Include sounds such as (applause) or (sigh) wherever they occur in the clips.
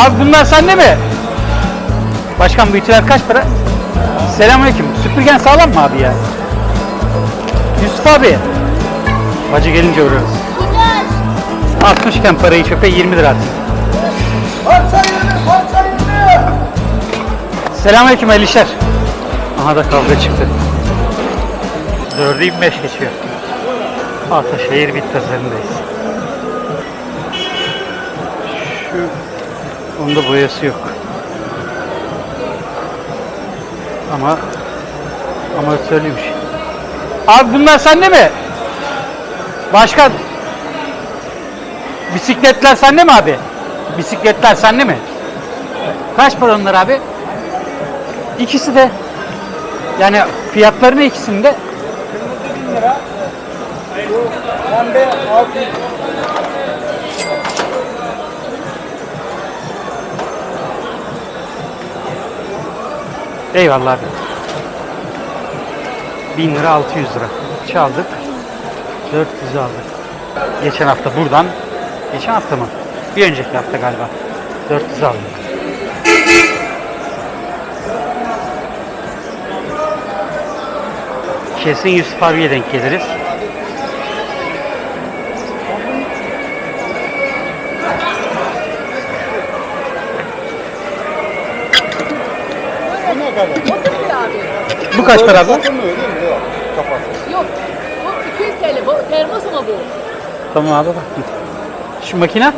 Abi bunlar sende mi? Başkan bu ütüler kaç para? Selamünaleyküm. Süpürgen sağlam mı abi ya? Yusuf abi. Bacı gelince uğrarız. Atmışken parayı çöpe 20 lira at. Selamünaleyküm işler. Aha da kavga çıktı. 4'ü 25 geçiyor. Ataşehir bit pazarındayız. Onda boyası yok. Ama amatörlüymüş. Abi bunlar sende mi? Başkan. Bisikletler sende mi abi? Bisikletler sende mi? Kaç para onlar abi? İkisi de yani fiyatlarını ikisinde Bin lira. Pembe 600. eyvallah abi. 1000 lira 600 lira. Çaldık. 400 aldık. Geçen hafta buradan. Geçen hafta mı? Bir önceki hafta galiba. 400 aldık. Kesin Yusuf abiye denk geliriz. Bu ne kadar? 30 lira abi. Bu kaç para abi? Satılmıyor değil mi? Yok. Kapat. Yok. Bu 200 TL. Bu termos ama bu. Tamam abi bak. Şu makine?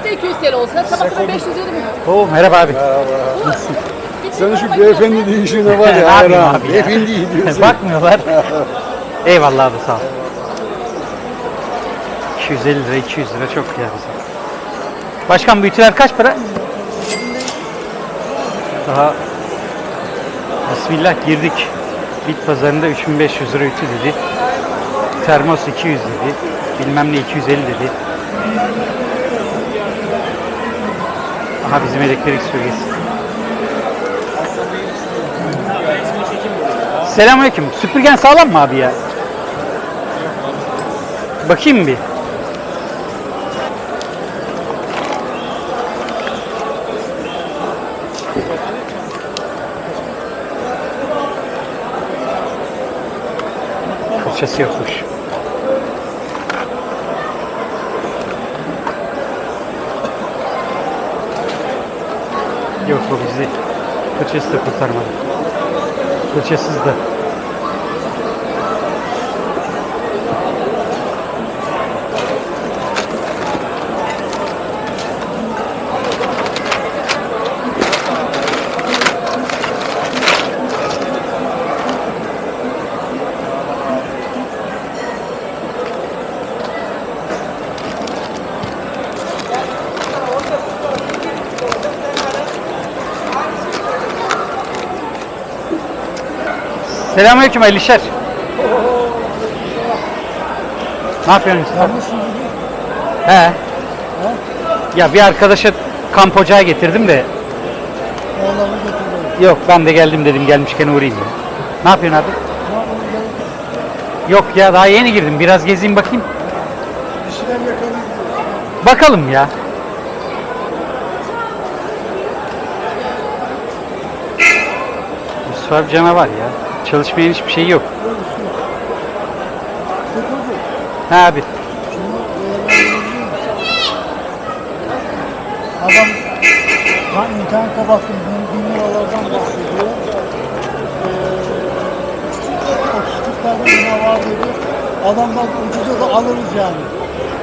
O da 200 TL olsa sabah kadar 500 lira mı? Oo merhaba abi. Bu. Senin şu beyefendi deyişine var (laughs) Ne ya. yapayım hayran. abi ya? Beyefendi diyorsun. (laughs) Bakmıyorlar. Eyvallah abi sağ ol. 250 lira 200 lira çok ya bize. Başkan bu ütüler kaç para? Daha Bismillah girdik. Bit pazarında 3500 lira ütü dedi. Termos 200 dedi. Bilmem ne 250 dedi. Aha bizim elektrik süpürgesi. Selamünaleyküm. Süpürgen sağlam mı abi ya? Bakayım bir. Fırçası yokmuş. Yok o bizi fırçası da kurtarmadı. Fırçasız da. Selamünaleyküm hayırlı işler. Ne yapıyorsun Yusuf abi? He. Ya bir arkadaşa kamp ocağı getirdim de. Oğlanı götürdüm. Yok ben de geldim dedim gelmişken uğrayayım ya. Ne yapıyorsun abi? Yok ya daha yeni girdim. Biraz gezeyim bakayım. Bir şeyler yakalayayım diyorsun. Bakalım ya. Yusuf abi canavar ya. Çalışmayan hiçbir şey yok. Ha abi. Adam ben internete baktım bin, bin liralardan bahsediyor. Ee, 30 tane yine var dedi. Adamdan ucuza da alırız yani.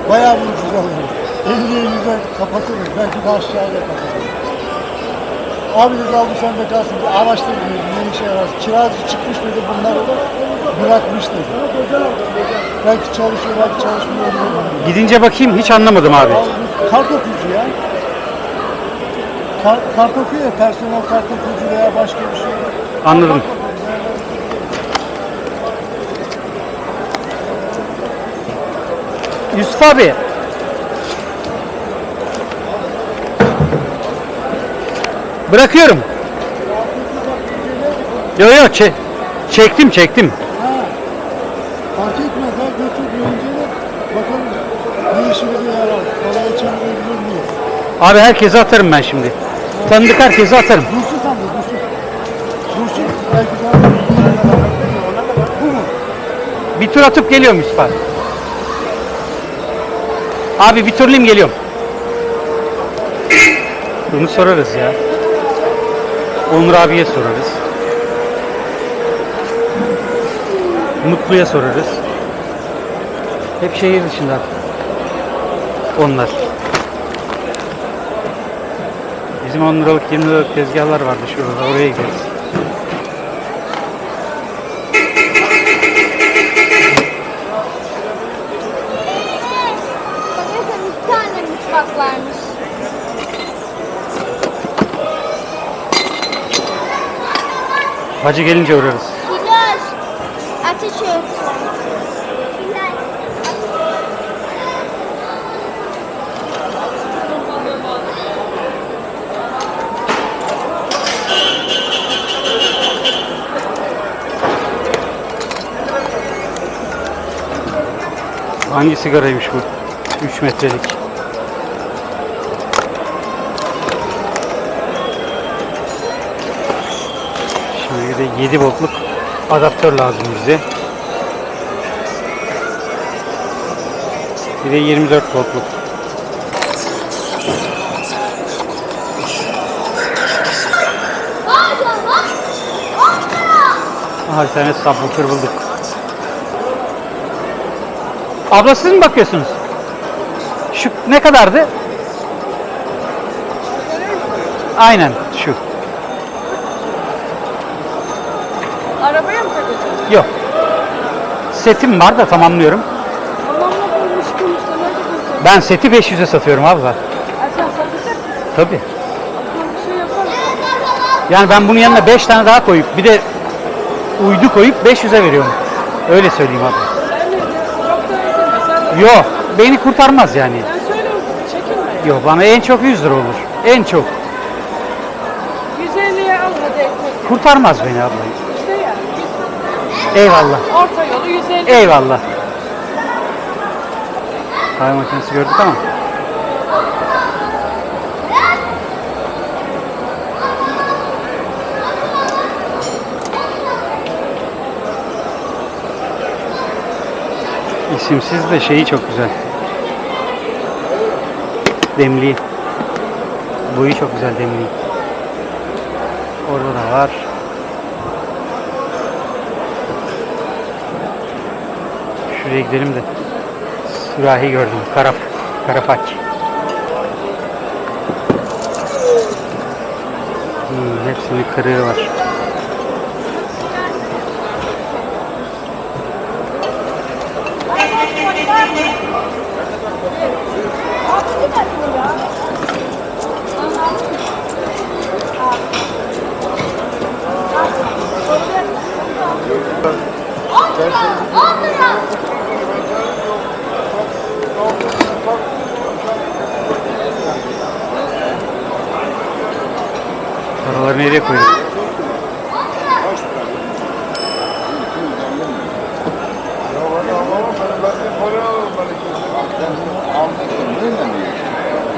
Bayağı bir ucuz alırız. 50 yüze kapatırız. Belki de aşağıya kapatırız. Abi dedi al bu sende kalsın. Bir araştır dedi. Ne işe yarar. Kiracı çıkmış dedi bunları da bırakmış dedi. Belki çalışıyor belki çalışmıyor. dedi. Gidince bakayım hiç anlamadım abi. Kart okuyucu ya. Kart, kart okuyor ya, personel kart okuyucu veya başka bir şey. Anladım. Yusuf abi. Bırakıyorum. Yo yo çe- çektim çektim. Ha. Fark etmez ha götür bir önce de bakalım ne işimize yarar. Paraya çevirebilir miyiz? Abi herkese atarım ben şimdi. Tanıdık herkese atarım. Dursun sen de dursun. Dursun. Belki daha Bu mu? Bir tur atıp geliyorum abi. Abi bir turlayayım geliyorum. Bunu sorarız ya. Onur abiye sorarız. Mutlu'ya sorarız. Hep şehir dışında. Onlar. Bizim 10 liralık 20 liralık tezgahlar vardı şurada. Oraya gideriz. Bakın iki tane mutfak varmış. Hacı gelince uğrarız. Kiloş. Ateş örtüsü. Hangi sigaraymış bu? 3 metrelik. 7 voltluk adaptör lazım bize. Bir de 24 voltluk. Aha bir tane subwoofer bulduk. Abla siz mi bakıyorsunuz? Şu ne kadardı? Aynen şu. Yok. Setim var da tamamlıyorum. Tamamla bulmuş konuşta nerede bulacağım? Ben seti 500'e satıyorum abla. Ay sen satacak mısın? Tabii. Aklım bir şey yapar. Yani ben bunun yanına 5 tane daha koyup bir de uydu koyup 500'e veriyorum. Öyle söyleyeyim abla. Sen de Yok beni kurtarmaz yani. Yok bana en çok 100 lira olur. En çok. 150'ye al hadi ekmek. Kurtarmaz beni abla. Eyvallah. Orta yolu 150. Eyvallah. Kahve makinesi gördük ama. İsimsiz de şeyi çok güzel. Demliği. Boyu çok güzel demliği. Orada da var. Şuraya gidelim de. Sürahi gördüm. Karaf. Karapak. Hmm, hepsinin kırığı var. Paraları nereye koyduk?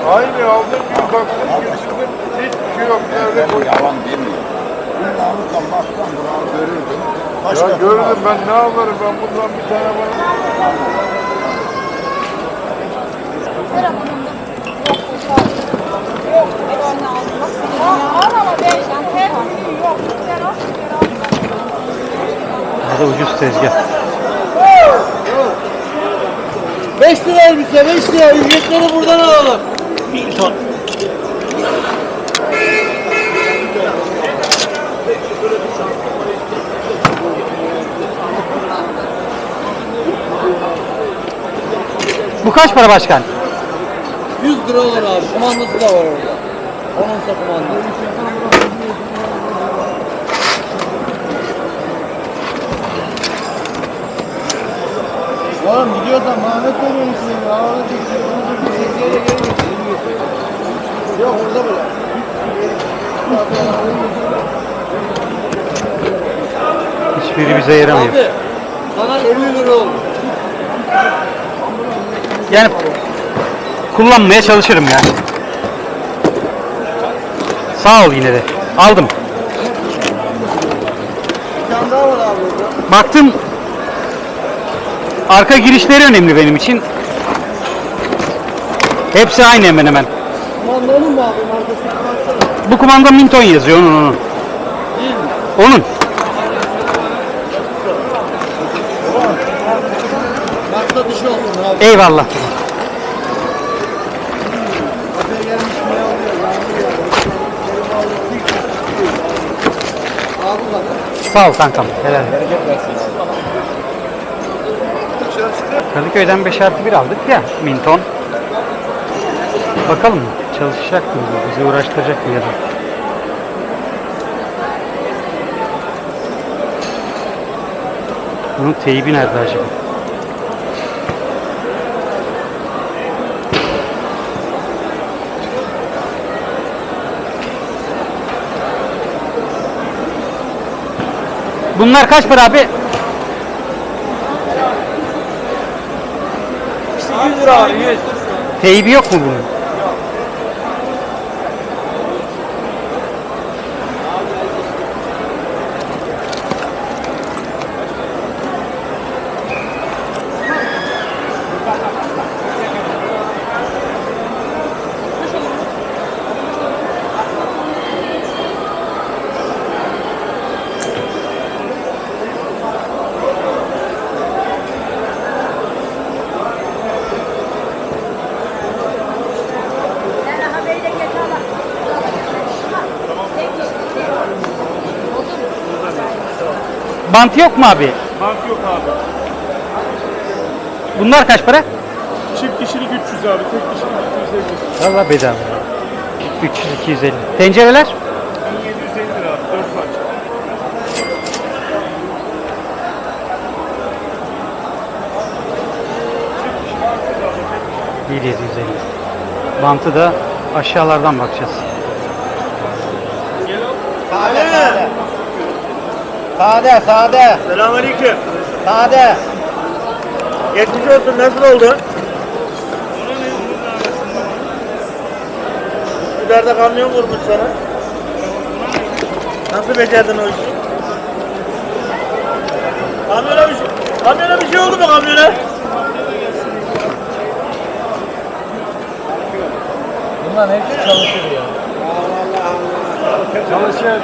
Aynı aldım bir baktım getirdim hiçbir şey yok nerede koydum. Yalan demiyor. Ben alırsan baksan bunu görürdüm. Başka Ya gördüm ben ne yaparım ben bundan bir tane bana. Burada ucuz tezgah. 5 lira elbise 5 lira ücretleri buradan alalım. Bu kaç para başkan? 100 lira olur abi. Kumandası da var orada. Onunsa kumandası. Oğlum gidiyorsan Mehmet veriyor işte. Ağırlı Yok orada bırak. Hiçbiri bize yaramıyor. Abi sana 50 lira oldu. Yani kullanmaya çalışırım yani. Sağ ol yine de. Aldım. Bir tane daha var abi orada. Baktım arka girişleri önemli benim için. Hepsi aynı hemen hemen. Kumanda onun mu abi? Markasını baksana. Bu kumanda Minton yazıyor onun onun. Değil mi? Onun. Maksa dışı olsun abi. Eyvallah. Sağ ol kankam. Helal. Kadıköy'den 5 artı 1 aldık ya Minton. Bakalım çalışacak mı? Bizi uğraştıracak mı ya da? Bunun teybi nerede acaba? Bunlar kaç para abi? 100 lira abi 100. Teybi yok mu bunun? Bant yok mu abi? Bank yok abi. Bunlar kaç para? Çift kişilik 300 abi. Tek kişilik 250. Valla bedava. 300 250. Tencereler? 1750 lira abi. 4 parça. Bir 750. Bantı da aşağılardan bakacağız. Sade. Sade, sade, Selamünaleyküm. sade. Geçmiş olsun. Nasıl oldu? Üsküdar'da kamyon vurmuş sana. Nasıl becerdin o işi? Kamyona bir şey, kamyona bir şey oldu mu kamyona? Bunların hepsi çalışır ya. Çalışır.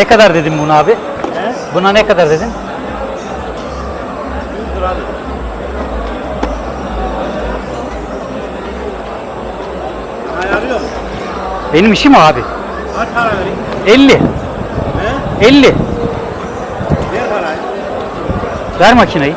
Ne kadar dedin buna abi? Buna ne kadar dedin? 100 lira. Ayarıyor. Benim işim abi. Kaç para vereyim? 50. He? 50. Ver parayı. Ver makineyi.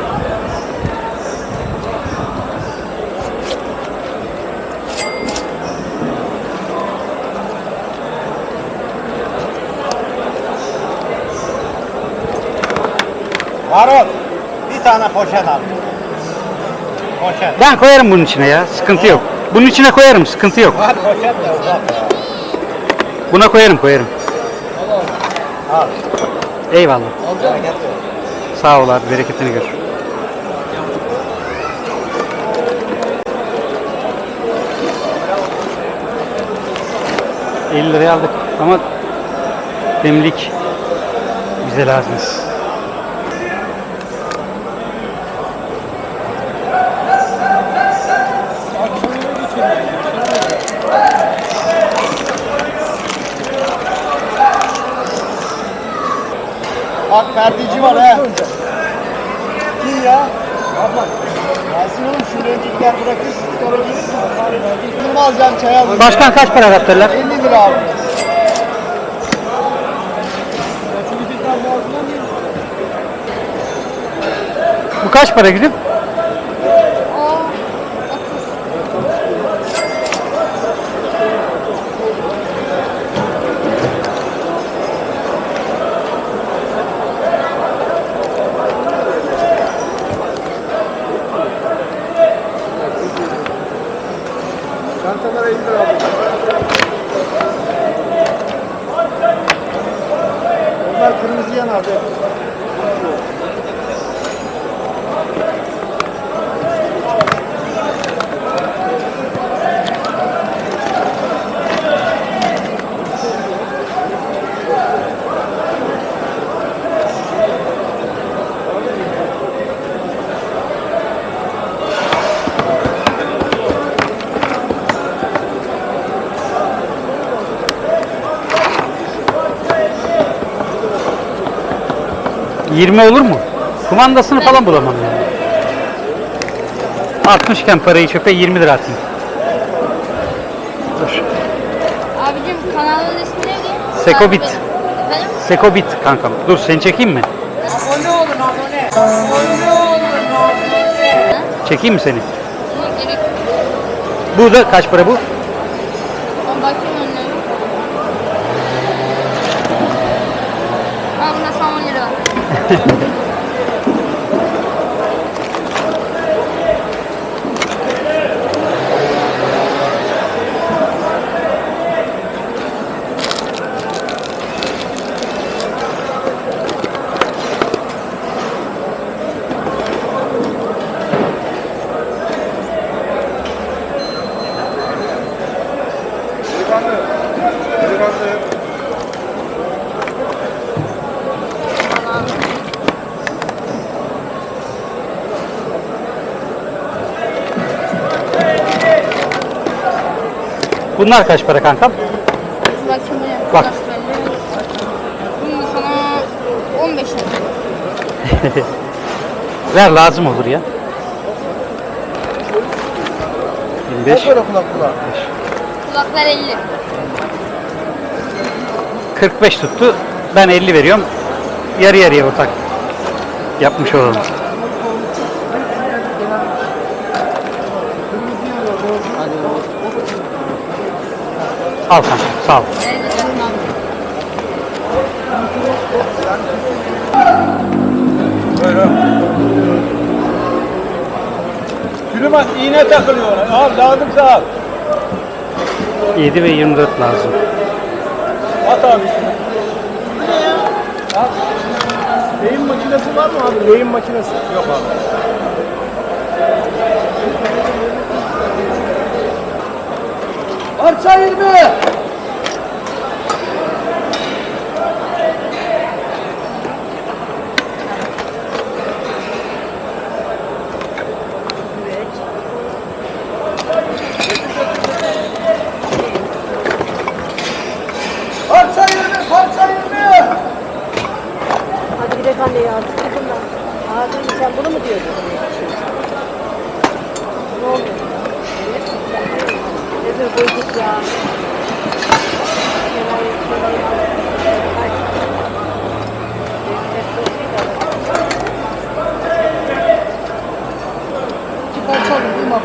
Harun, bir tane poşet al. Poşet. Ben koyarım bunun içine ya. Sıkıntı yok. Bunun içine koyarım. Sıkıntı yok. Var poşet de uzak. Buna koyarım koyarım. Al. Eyvallah. Ver. Sağ ol abi. Bereketini gör. ...50 liraya aldık ama... ...demlik... ...bize lazım. Bak perdici var ha. Kim ya? Abla. Gelsin oğlum şunu öncekiler bırakırsın sonra gelirsin. Mu alacaksın çay al. Başkan kaç para kaptırlar? 50 lira abi. Bu kaç para gidip? Çantalara indir abi. Onlar kırmızı yanar. ...20 olur mu? Kumandasını falan bulamam yani. 60 iken parayı çöpe 20 lira atayım. Dur. Abicim kanalın ismi neydi? Sekobit. Efendim? Sekobit kankam. Dur seni çekeyim mi? Abone olun abone. Abone olun abone. Çekeyim mi seni? Gerek. Bu da kaç para bu? Ben bakayım önüne. Yeah. (laughs) Bunlar kaç para buraya. Bak. Kaç. Bunu sana 15 lira. (laughs) Ver lazım olur ya. 25, Böyle kulak kulağa. Kulaklar 50. 45 tuttu. Ben 50 veriyorum. Yarı yarıya ortak yapmış olalım. Al kanka sağ ol. Süleyman iğne takılıyor. Al lazımsa al. 7 ve 24 lazım. At abi. Al. Lehim makinesi var mı abi? Lehim makinesi. Yok abi. Parça 20. Parça 20, parça 20. Hadi gidelim anne ya. Sıkıldım ben. Abi sen bunu mu diyordun? Ne oldu? Koyduk ya?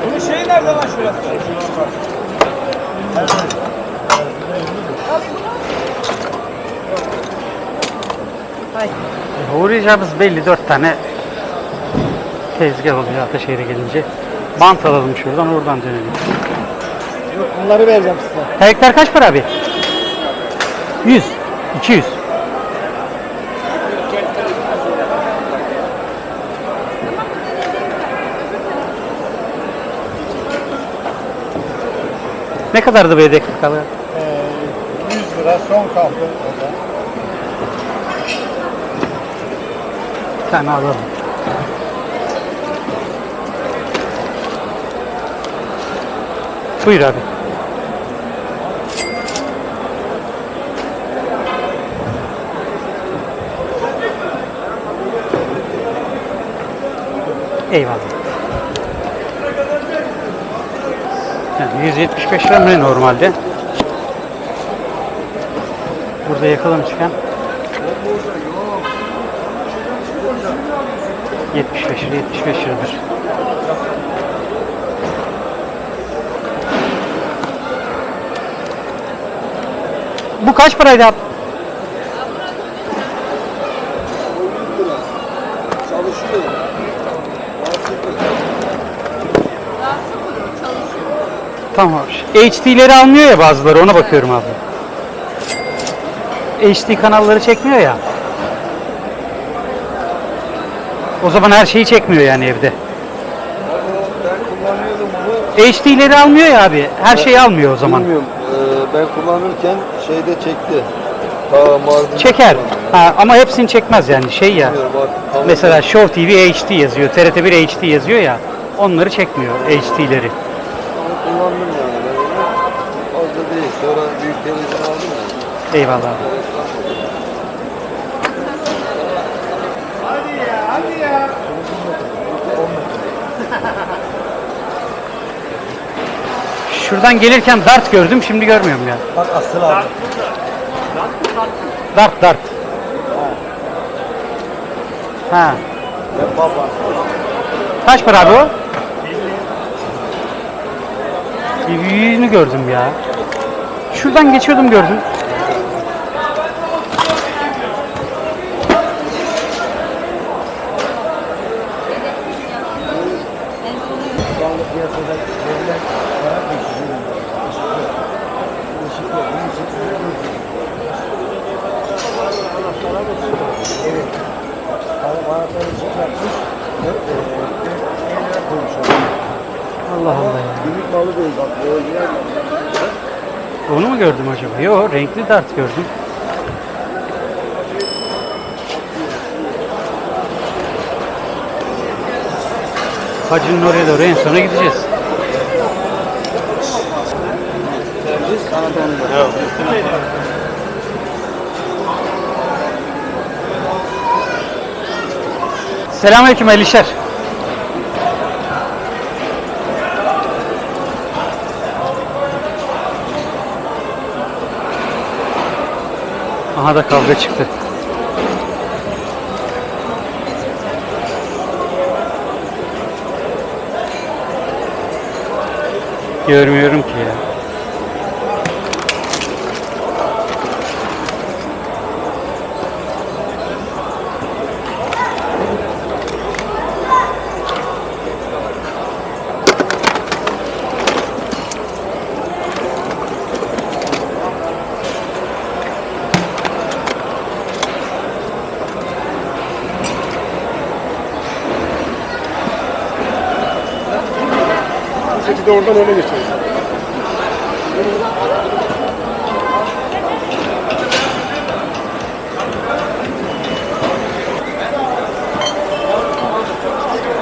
Bunun şeyi nerede lan şurası? E, Uğrayacağımız belli 4 tane tezgah oluyor Ataşehir'e gelince. Bant alalım şuradan oradan dönelim. Yok bunları vereceğim size. Kayıklar kaç para abi? 100, 200. Ne kadardı bu yedek kalı? Ee, 100 lira son kaldı orada. Bir tane alalım. Buyur abi. Eyvallah. Yani 175 lira mı normalde? Burada yakalamışken 75 lira 75 liradır. Bu kaç paraydı abi? Tamam. HD'leri almıyor ya bazıları ona bakıyorum abi. HD kanalları çekmiyor ya. O zaman her şeyi çekmiyor yani evde. HD'leri almıyor ya abi. Her şeyi almıyor o zaman. Bilmiyorum. Ee, ben kullanırken şeyde çekti. Ta Mardin. Çeker. Ha, ama hepsini çekmez yani şey ya. Bilmiyorum artık. Tam Mesela Show TV HD yazıyor. TRT1 HD yazıyor ya. Onları çekmiyor HD'leri. kullandım yani. Ben onu. Fazla değil. Sonra büyük televizyon aldım ya. Eyvallah abi. Hadi ya hadi ya. Şuradan gelirken dart gördüm. Şimdi görmüyorum ya. Bak asıl abi. Dart dart. Ha. Kaç para abi o? Büyüğünü gördüm ya. Şuradan geçiyordum gördüm. Allah Allah ya. Gümrük malı değil bak. Bu orijinal. Gördüm acaba? Yok renkli dart gördüm. Hacı'nın oraya doğru en sona gideceğiz. Selamünaleyküm hayırlı Aha da kavga çıktı. Görmüyorum ki ya. De oradan öyle geçeriz.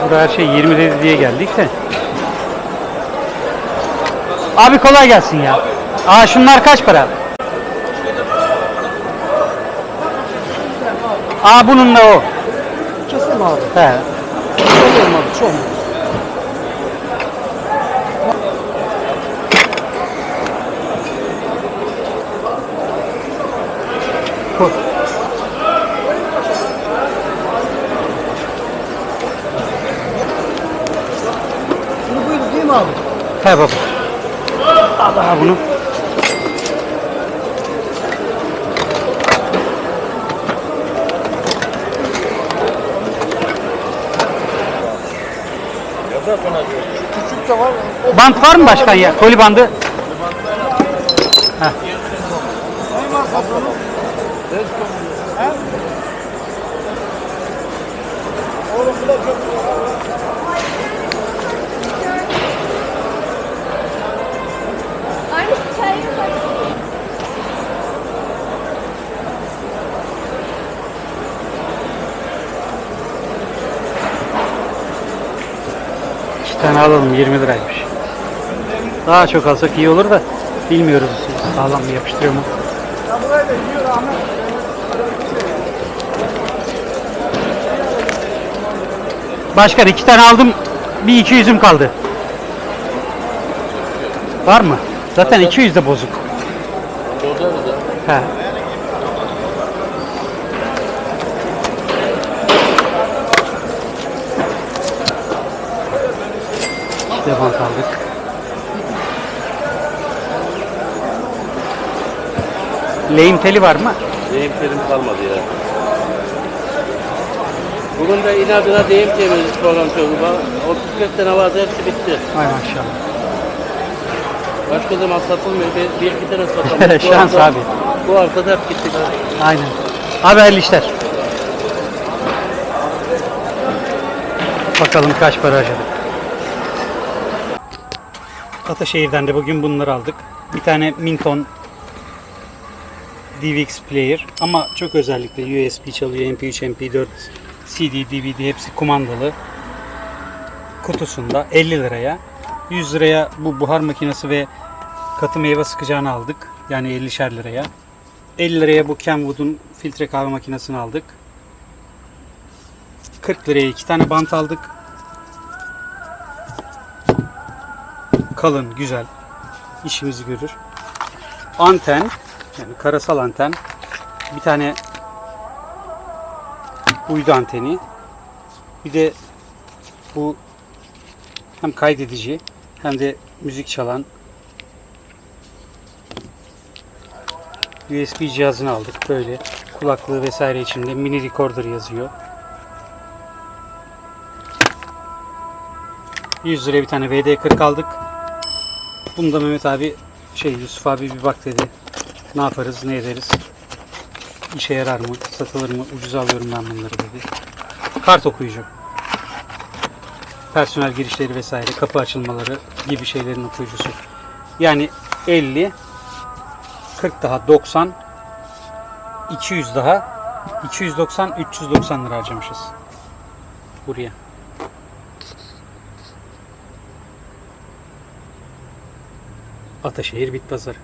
Burada her şey 20 dedi diye geldik de. Abi kolay gelsin ya. Aa şunlar kaç para? Aa bunun da o. Kesin abi. He. Çok olmadı çok. Koy. Mi abi? He baba. Allah bunu. Küçük de var. Bant var mı başkan ya? Koli bandı. Aynı İki tane alalım 20 liraymış. Daha çok alsak iyi olur da bilmiyoruz sağlam mı yapıştırıyor mu? Başkan iki tane aldım bir iki yüzüm kaldı. Var mı? Zaten 200 de bozuk. He. Devam kaldık. Lehim teli var mı? Deyim terim kalmadı ya. Bugün de inadına deyim temizlik program çocuklar. 30 tane vardı hepsi bitti. Ay maşallah. Başka zaman satılmıyor. Bir, bir iki tane satamıyoruz. (laughs) Bu Şans hafta- abi. Bu hafta da hep gitti. Aynen. Abi hayırlı işler. Bakalım kaç para harcadık. Ataşehir'den de bugün bunları aldık. Bir tane Minton DVX player ama çok özellikle USB çalıyor, MP3, MP4, CD, DVD hepsi kumandalı. Kutusunda 50 liraya. 100 liraya bu buhar makinesi ve katı meyve sıkacağını aldık. Yani 50'şer liraya. 50 liraya bu Kenwood'un filtre kahve makinesini aldık. 40 liraya iki tane bant aldık. Kalın, güzel. işimizi görür. Anten, yani karasal anten. Bir tane uydu anteni. Bir de bu hem kaydedici hem de müzik çalan USB cihazını aldık. Böyle kulaklığı vesaire içinde mini recorder yazıyor. 100 liraya bir tane VD40 aldık. Bunu da Mehmet abi şey Yusuf abi bir bak dedi. Ne yaparız, ne ederiz? İşe yarar mı, satılır mı, ucuz alıyorum ben bunları dedi. Kart okuyucu. Personel girişleri vesaire, kapı açılmaları gibi şeylerin okuyucusu. Yani 50, 40 daha 90, 200 daha 290, 390 lira harcamışız. Buraya. Ataşehir Bit Pazarı.